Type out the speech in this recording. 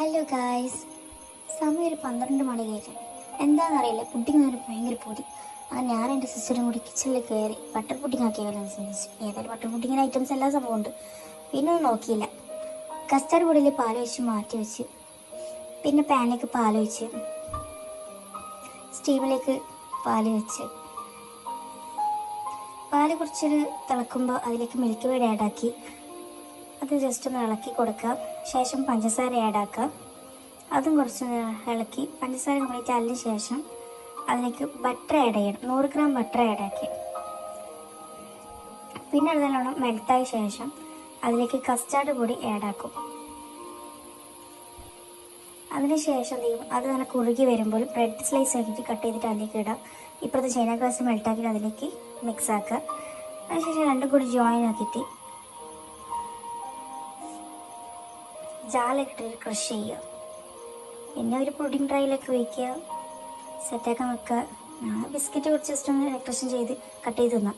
Hello guys സമയം ഒരു പന്ത്രണ്ട് മണി കഴിഞ്ഞു എന്താണെന്നറിയില്ല. പുഡിങ് ഒരു ഭയങ്കര പൊടി അങ്ങനെ ഞാൻ എന്റെ സിസ്റ്ററും കൂടി കിച്ചണിൽ കയറി ബട്ടർ പുഡിങ് ആക്കിയാലോ ചിന്തിച്ചു ഏതായാലും ബട്ടർ പുഡിങ്ങിന് ഐറ്റംസ് എല്ലാ സംഭവം ഉണ്ട്. പിന്നെ ഒന്നും നോക്കിയില്ല. കസ്റ്റാർഡ് പൊടിയിൽ പാൽ ഒഴിച്ച് മാറ്റി വെച്ച്. പിന്നെ പാനിലേക്ക് പാൽ ഒഴിച്ച്. സ്റ്റീമിലേക്ക് പാൽ വെച്ച്. പാൽ കുറച്ചൊരു തിളക്കുമ്പോൾ അതിലേക്ക് മിൽക്ക് വേഡ് ആഡ് ആക്കി. അത് ജസ്റ്റ് ഒന്ന് ഇളക്കി കൊടുക്കുക. ശേഷം പഞ്ചസാര ആഡ് ആക്കുക. അതും കുറച്ച് ഇളക്കി പഞ്ചസാര കംപ്ലീറ്റ് അല്ലിന് ശേഷം അതിലേക്ക് ബട്ടർ ആഡ് ചെയ്യണം. നൂറ് ഗ്രാം ബട്ടർ ആഡ് ആക്കി. പിന്നെ അത് നല്ലോണം മെൽറ്റായ ശേഷം അതിലേക്ക് കസ്റ്റാർഡ് പൊടി ആഡ് ആക്കും. അതിനുശേഷം എന്ത് ചെയ്യും? അത് നല്ല കുറുകി വരുമ്പോൾ ബ്രെഡ് സ്ലൈസ് ആക്കിയിട്ട് കട്ട് ചെയ്തിട്ട് അതിലേക്ക് ഇടാം. ഇപ്പോഴത്തെ ചൈന ഗ്ലാസ് മെൽട്ടാക്കിയിട്ട് അതിലേക്ക് മിക്സ് ആക്കുക. അതിനുശേഷം രണ്ടും കൂടി ജോയിൻ ആക്കിയിട്ട് ജാലിട്ട് ക്രഷ് ചെയ്യുക. പിന്നെ ഒരു പുഡിംഗ് ട്രൈയിലൊക്കെ വയ്ക്കുക സെറ്റാക്കാൻ വെക്കുക. ബിസ്ക്കറ്റ് കുറച്ച് ജസ്റ്റ് ഒന്ന് ഡെക്കറേഷൻ ചെയ്ത് കട്ട് ചെയ്ത് തിന്നാം.